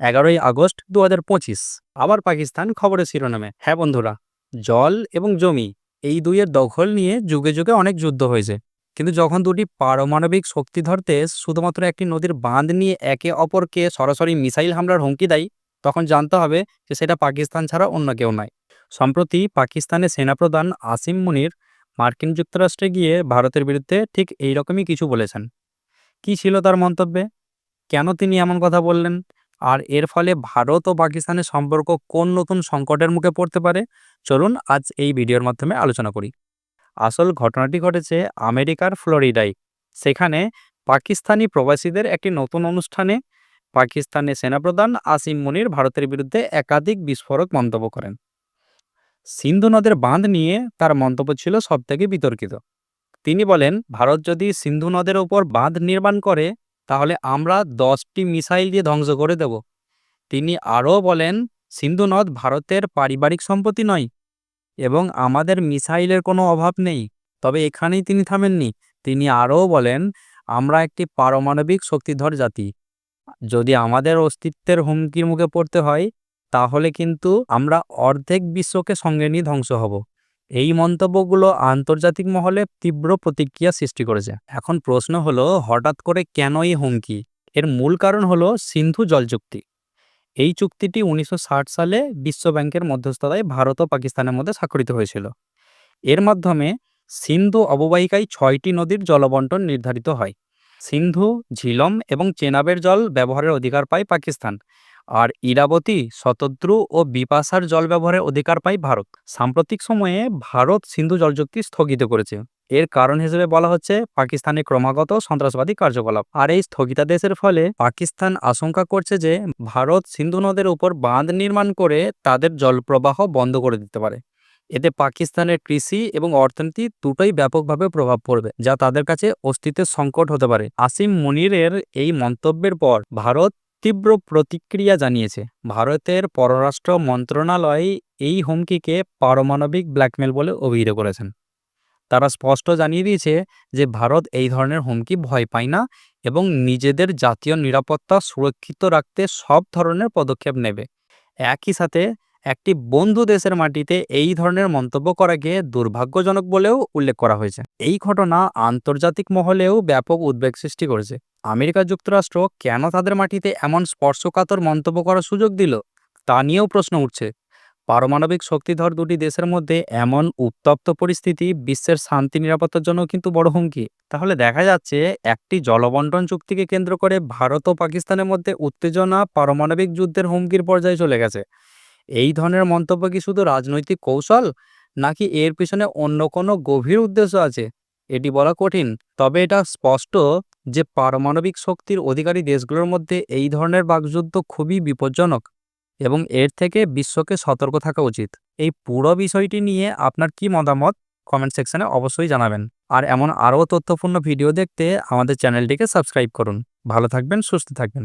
এগারোই আগস্ট দু হাজার পঁচিশ। আবার পাকিস্তান খবরের শিরোনামে। হ্যাঁ বন্ধুরা, জল এবং জমি এই দুইয়ের দখল নিয়ে যুগে যুগে অনেক যুদ্ধ হয়েছে। কিন্তু যখন দুটি পারমাণবিক শক্তিধরতে শুধুমাত্র একটি নদীর বাঁধ নিয়ে একে অপরকে সরাসরি মিসাইল হামলার হুমকি দেয়, তখন জানতে হবে যে সেটা পাকিস্তান ছাড়া অন্য কেউ নয়। সম্প্রতি পাকিস্তানের সেনাপ্রধান আসিম মুনির মার্কিন যুক্তরাষ্ট্রে গিয়ে ভারতের বিরুদ্ধে ঠিক এই রকমই কিছু বলেছেন। কি ছিল তার মন্তব্যে? কেন তিনি এমন কথা বললেন? আর এর ফলে ভারত ও পাকিস্তানের সম্পর্ক কোন নতুন সংকটের মুখে পড়তে পারে? চলুন আজ এই ভিডিওর মাধ্যমে আলোচনা করি। আসল ঘটনাটি ঘটেছে আমেরিকার ফ্লোরিডায়। সেখানে পাকিস্তানি প্রবাসীদের একটি নতুন অনুষ্ঠানে পাকিস্তানের সেনাপ্রধান আসিম মুনির ভারতের বিরুদ্ধে একাধিক বিস্ফোরক মন্তব্য করেন। সিন্ধু নদের বাঁধ নিয়ে তার মন্তব্য ছিল সবথেকে বিতর্কিত। তিনি বলেন, ভারত যদি সিন্ধু নদের ওপর বাঁধ নির্মাণ করে তাহলে আমরা দশটি মিসাইল দিয়ে ধ্বংস করে দেব। তিনি আরও বলেন, সিন্ধু নদ ভারতের পারিবারিক সম্পত্তি নয় এবং আমাদের মিসাইলের কোনো অভাব নেই। তবে এখানেই তিনি থামেননি। তিনি আরও বলেন, আমরা একটি পারমাণবিক শক্তিধর জাতি। যদি আমাদের অস্তিত্বের হুমকির মুখে পড়তে হয়, তাহলে কিন্তু আমরা অর্ধেক বিশ্বকে সঙ্গে নিয়ে ধ্বংস হব। এই মন্তব্যগুলো আন্তর্জাতিক মহলে তীব্র প্রতিক্রিয়া সৃষ্টি করেছে। এখন প্রশ্ন হলো, হঠাৎ করে কেন এই হুমকি? এর মূল কারণ হলো সিন্ধু জল চুক্তি। এই চুক্তিটি উনিশশো ষাট সালে বিশ্ব ব্যাংকের মধ্যস্থতায় ভারত ও পাকিস্তানের মধ্যে স্বাক্ষরিত হয়েছিল। এর মাধ্যমে সিন্ধু অববাহিকায় ছয়টি নদীর জলবন্টন নির্ধারিত হয়। সিন্ধু, ঝিলম এবং চেনাবের জল ব্যবহারের অধিকার পায় পাকিস্তান। আর ইরাবতী শতদ্রু ও বিপাশার জল ব্যবহারের অধিকার পায় ভারত। সাম্প্রতিক সময়ে ভারত সিন্ধু জল চুক্তি স্থগিত করেছে। এর কারণ হিসেবে বলা হচ্ছে পাকিস্তানের ক্রমাগত সন্ত্রাসবাদী কার্যকলাপ। আর এই স্থগিতাদেশের ফলে পাকিস্তান আশঙ্কা করছে যে, ভারত সিন্ধু নদের উপর বাঁধ নির্মাণ করে তাদের জলপ্রবাহ বন্ধ করে দিতে পারে। এতে পাকিস্তানের কৃষি এবং অর্থনীতি দুটোই ব্যাপকভাবে প্রভাব পড়বে, যা তাদের কাছে অস্তিত্বের সংকট হতে পারে। আসিম মুনিরের এই মন্তব্যের পর ভারত তীব্র প্রতিক্রিয়া জানিয়েছে। ভারতের পররাষ্ট্র মন্ত্রণালয় এই হুমকিকে পারমাণবিক ব্ল্যাকমেল বলে অভিহিত করেছেন। তারা স্পষ্ট জানিয়ে দিয়েছে যে, ভারত এই ধরনের হুমকি ভয় পায় না এবং নিজেদের জাতীয় নিরাপত্তা সুরক্ষিত রাখতে সব ধরনের পদক্ষেপ নেবে। একই সাথে একটি বন্ধু দেশের মাটিতে এই ধরনের মন্তব্য করাকে দুর্ভাগ্যজনক বলেও উল্লেখ করা হয়েছে। এই ঘটনা আন্তর্জাতিক মহলেও ব্যাপক উদ্বেগ সৃষ্টি করেছে। আমেরিকা যুক্তরাষ্ট্র কেন তাদের মাটিতে এমন স্পর্শকাতর মন্তব্য করার সুযোগ দিল, তা নিয়েও প্রশ্ন উঠছে। পারমাণবিক শক্তিধর দুটি দেশের মধ্যে এমন উত্তপ্ত পরিস্থিতি বিশ্বের শান্তি, নিরাপত্তার জন্য কিন্তু বড় হুমকি। তাহলে দেখা যাচ্ছে একটি জলবন্টন চুক্তিকে কেন্দ্র করে ভারত ও পাকিস্তানের মধ্যে উত্তেজনা, পারমাণবিক যুদ্ধের হুমকির পর্যায়ে চলে গেছে। এই ধরনের মন্তব্য কি শুধু রাজনৈতিক কৌশল, নাকি এর পিছনে অন্য কোনো গভীর উদ্দেশ্য আছে? এটি বলা কঠিন। তবে এটা স্পষ্ট যে পারমাণবিক শক্তির অধিকারী দেশগুলোর মধ্যে এই ধরনের বাকযুদ্ধ খুবই বিপজ্জনক এবং এর থেকে বিশ্বকে সতর্ক থাকা উচিত। এই পুরো বিষয়টি নিয়ে আপনার কি মতামত? কমেন্ট সেকশনে অবশ্যই জানাবেন। আর এমন আরও তথ্যপূর্ণ ভিডিও দেখতে আমাদের চ্যানেলটিকে সাবস্ক্রাইব করুন। ভালো থাকবেন, সুস্থ থাকবেন।